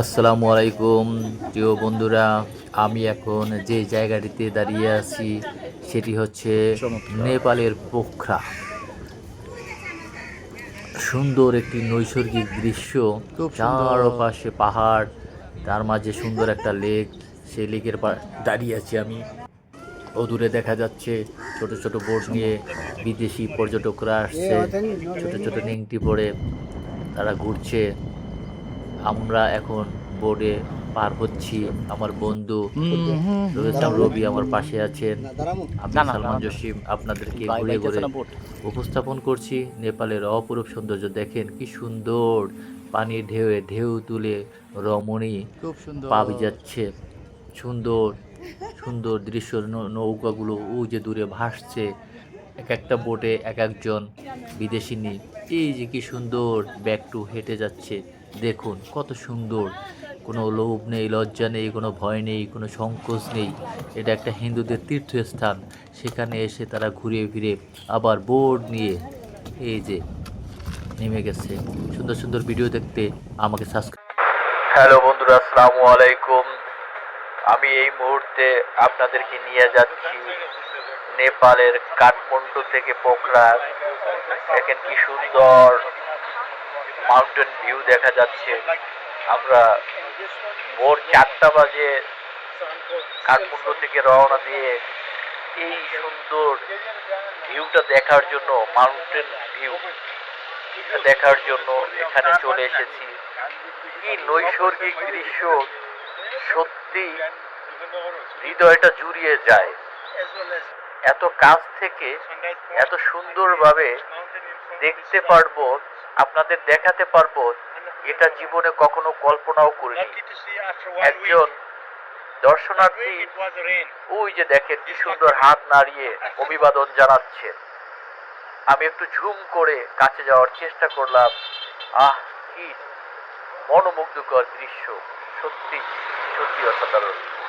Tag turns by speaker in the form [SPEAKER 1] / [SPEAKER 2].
[SPEAKER 1] আসসালামু আলাইকুম প্রিয় বন্ধুরা। আমি এখন যে জায়গাটিতে দাঁড়িয়ে আছি সেটি হচ্ছে নেপালের পোখরা। সুন্দর একটি নৈসর্গিক দৃশ্য। চারপাশে পাহাড় তার মাঝে সুন্দর একটা লেক। সেই লেকের পা দাঁড়িয়ে আছি আমি। অদূরে দেখা যাচ্ছে ছোট ছোট বোট নিয়ে বিদেশি পর্যটকরা আসছে। ছোট ছোট নেংটি পড়ে তারা ঘুরছে। আমরা এখন বোর্ডে পার হচ্ছি আমার বন্ধু। রবি আমার পাশে আছেন। আমি সালমান জসিম আপনাদেরকে ঘুরে ঘুরে উপস্থাপন করছি। নেপালের অপরূপ সৌন্দর্য দেখেন কি সুন্দর। পানির ঢেউয়ে ঢেউ তুলে রমণী
[SPEAKER 2] খুব সুন্দর।
[SPEAKER 1] পা যাচ্ছে সুন্দর সুন্দর দৃশ্য নৌ- নৌকাগুলো ও যে দূরে ভাসছে। এক একটা বোটে এক একজন বিদেশি বিদেশিনী এই যে কি সুন্দর ব্যাগ টু হেঁটে যাচ্ছে। দেখুন, কত সুন্দর। কোনো লোভ নেই, লজ্জা নেই, কোনো ভয় নেই, কোনো সংকোচ নেই। এটা একটা হিন্দুদের তীর্থস্থান। সেখানে এসে তারা ঘুরে ফিরে আবার বোর্ড নিয়ে এই যে নেমে গেছে। সুন্দর সুন্দর ভিডিও দেখতে আমাকে সাবস্ক্রাইব হ্যালো বন্ধুরা, আসসালামু আলাইকুম। আমি এই মুহূর্তে আপনাদেরকে নিয়ে যাচ্ছি নেপালের কাঠমান্ডু থেকে পোখরা, দেখেন কি সুন্দর মাউন্টেন ভিউ দেখা যাচ্ছে। আমরা ভোর চারটা বাজে কাঠমান্ডু থেকে রওনা দিয়ে এই সুন্দর ভিউটা দেখার জন্য মাউন্টেন ভিউ দেখার জন্য এখানে চলে এসেছি। কি নৈসর্গিক দৃশ্য, সত্যি হৃদয়টা জুড়িয়ে যায়। এত কাছ থেকে এত সুন্দরভাবে দেখতে পারব আপনাদের দেখাতে পারব এটা জীবনে কখনো কল্পনাও করিনি। একজন দর্শনার্থী ওই যে দেখেন কি সুন্দর হাত নাড়িয়ে অভিবাদন জানাচ্ছেন। আমি একটু ঝুম করে কাছে যাওয়ার চেষ্টা করলাম। আহ কি মনোমুগ্ধকর দৃশ্য। সত্যি সত্যি অসাধারণ।